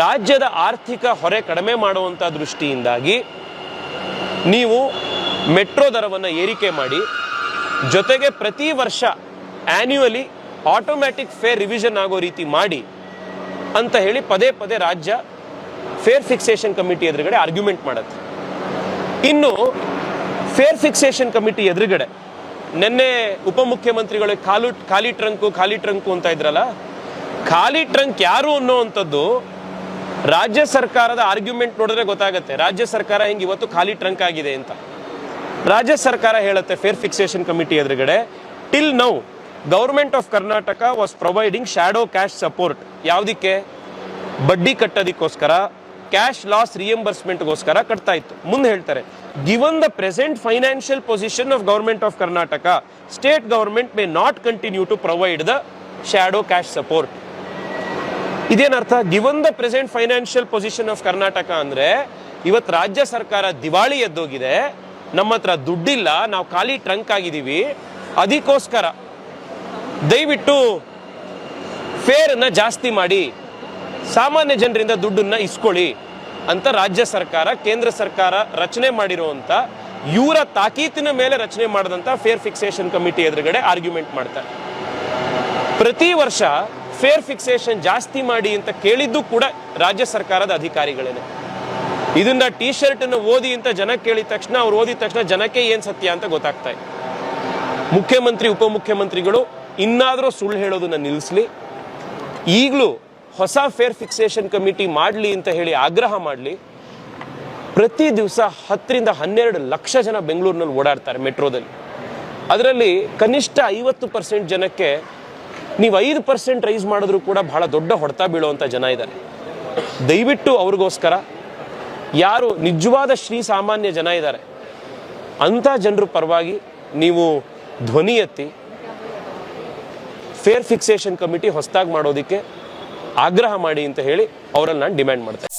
ರಾಜ್ಯದ ಆರ್ಥಿಕ ಹೊರೆ ಕಡಿಮೆ ಮಾಡುವಂಥ ದೃಷ್ಟಿಯಿಂದಾಗಿ ನೀವು ಮೆಟ್ರೋ ದರವನ್ನು ಏರಿಕೆ ಮಾಡಿ, ಜೊತೆಗೆ ಪ್ರತಿ ವರ್ಷ ಆನ್ಯುವಲಿ ಆಟೋಮ್ಯಾಟಿಕ್ ಫೇರ್ ರಿವಿಷನ್ ಆಗೋ ರೀತಿ ಮಾಡಿ ಅಂತ ಹೇಳಿ ಪದೇ ಪದೇ ರಾಜ್ಯ ಫೇರ್ ಫಿಕ್ಸೇಷನ್ ಕಮಿಟಿ ಎದುರುಗಡೆ ಆರ್ಗ್ಯುಮೆಂಟ್ ಮಾಡುತ್ತೆ. ಇನ್ನು ಫೇರ್ ಫಿಕ್ಸೇಷನ್ ಕಮಿಟಿ ಎದುರುಗಡೆ ನಿನ್ನೆ ಉಪಮುಖ್ಯಮಂತ್ರಿಗಳು ಖಾಲು ಖಾಲಿ ಟ್ರಂಕು ಖಾಲಿ ಟ್ರಂಕು ಅಂತ ಇದ್ರಲ್ಲ, ಖಾಲಿ ಟ್ರಂಕ್ ಯಾರು ಅನ್ನೋವಂಥದ್ದು ರಾಜ್ಯ ಸರ್ಕಾರದ ಆರ್ಗ್ಯುಮೆಂಟ್ ನೋಡಿದ್ರೆ ಗೊತ್ತಾಗುತ್ತೆ. ರಾಜ್ಯ ಸರ್ಕಾರ ಹಿಂಗೆ ಇವತ್ತು ಖಾಲಿ ಟ್ರಂಕ್ ಆಗಿದೆ ಅಂತ. ರಾಜ್ಯ ಸರ್ಕಾರ ಹೇಳುತ್ತೆ ಫೇರ್ ಫಿಕ್ಸೇಷನ್ ಕಮಿಟಿ ಎದುರುಗಡೆ till now government of Karnataka was providing shadow cash support ಯಾವುದಕ್ಕೆ? ಬಡ್ಡಿ ಕಟ್ಟೋದಕ್ಕೋಸ್ಕರ ಕ್ಯಾಶ್ ಲಾಸ್ ರಿಯಂಬರ್ಸ್ಮೆಂಟ್ಗೋಸ್ಕರ ಕಟ್ತಾ ಇತ್ತು. ಮುಂದೆ ಹೇಳ್ತಾರೆ given the present financial position of government of Karnataka state government may not continue to provide the shadow cash support ಇದೇನರ್ಥ given the present financial position of Karnataka ಅಂದ್ರೆ ಇವತ್ತು ರಾಜ್ಯ ಸರ್ಕಾರ ದಿವಾಳಿ ಎದ್ದೋಗಿದೆ, ನಮ್ಮ ಹತ್ರ ದುಡ್ಡಿಲ್ಲ, ನಾವು ಖಾಲಿ ಟ್ರಂಕ್ ಆಗಿದ್ದೀವಿ, ಅದಕ್ಕೋಸ್ಕರ ದಯವಿಟ್ಟು ಫೇರನ್ನು ಜಾಸ್ತಿ ಮಾಡಿ, ಸಾಮಾನ್ಯ ಜನರಿಂದ ದುಡ್ಡನ್ನ ಇಸ್ಕೊಳ್ಳಿ ಅಂತ ರಾಜ್ಯ ಸರ್ಕಾರ, ಕೇಂದ್ರ ಸರ್ಕಾರ ರಚನೆ ಮಾಡಿರುವಂತ, ಇವರ ತಾಕೀತಿನ ಮೇಲೆ ರಚನೆ ಮಾಡಿದಂತ ಫೇರ್ ಫಿಕ್ಸೇಷನ್ ಕಮಿಟಿ ಎದುರುಗಡೆ ಆರ್ಗ್ಯುಮೆಂಟ್ ಮಾಡ್ತಾರೆ. ಪ್ರತಿ ವರ್ಷ ಫೇರ್ ಫಿಕ್ಸೇಷನ್ ಜಾಸ್ತಿ ಮಾಡಿ ಅಂತ ಕೇಳಿದ್ದು ಕೂಡ ರಾಜ್ಯ ಸರ್ಕಾರದ ಅಧಿಕಾರಿಗಳೇನೆ. ಇದನ್ನ ಟಿ ಶರ್ಟ್ ಅನ್ನು ಓದಿ ಅಂತ ಜನ ಕೇಳಿದ ತಕ್ಷಣ, ಅವ್ರು ಓದಿದ ತಕ್ಷಣ ಜನಕ್ಕೆ ಏನ್ ಸತ್ಯ ಅಂತ ಗೊತ್ತಾಗ್ತಾ ಇದೆ. ಮುಖ್ಯಮಂತ್ರಿ, ಉಪಮುಖ್ಯಮಂತ್ರಿಗಳು ಇನ್ನಾದರೂ ಸುಳ್ಳು ಹೇಳೋದನ್ನ ನಿಲ್ಲಿಸ್ಲಿ ಈಗಲೂ ಹೊಸ ಫೇರ್ ಫಿಕ್ಸೇಷನ್ ಕಮಿಟಿ ಮಾಡಲಿ ಅಂತ ಹೇಳಿ ಆಗ್ರಹ ಮಾಡಲಿ. ಪ್ರತಿ ದಿವಸ ಹತ್ತರಿಂದ ಹನ್ನೆರಡು ಲಕ್ಷ ಜನ ಬೆಂಗಳೂರಿನಲ್ಲಿ ಓಡಾಡ್ತಾರೆ ಮೆಟ್ರೋದಲ್ಲಿ. ಅದರಲ್ಲಿ ಕನಿಷ್ಠ ಐವತ್ತು ಪರ್ಸೆಂಟ್ ಜನಕ್ಕೆ ನೀವು ಐದು ಪರ್ಸೆಂಟ್ ರೈಸ್ ಮಾಡಿದ್ರು ಕೂಡ ಬಹಳ ದೊಡ್ಡ ಹೊಡೆತ ಬೀಳುವಂಥ ಜನ ಇದ್ದಾರೆ. ದಯವಿಟ್ಟು ಅವ್ರಿಗೋಸ್ಕರ ಯಾರು ನಿಜವಾದ ಶ್ರೀ ಸಾಮಾನ್ಯ ಜನ ಇದ್ದಾರೆ, ಅಂಥ ಜನರ ಪರವಾಗಿ ನೀವು ಧ್ವನಿ ಎತ್ತಿ ಫೇರ್ ಫಿಕ್ಸೇಷನ್ ಕಮಿಟಿ ಹೊಸದಾಗಿ ಮಾಡೋದಕ್ಕೆ ಆಗ್ರಹ ಮಾಡಿ ಅಂತ ಹೇಳಿ ಅವರಲ್ಲಿ ನಾನು ಡಿಮ್ಯಾಂಡ್ ಮಾಡ್ತೇನೆ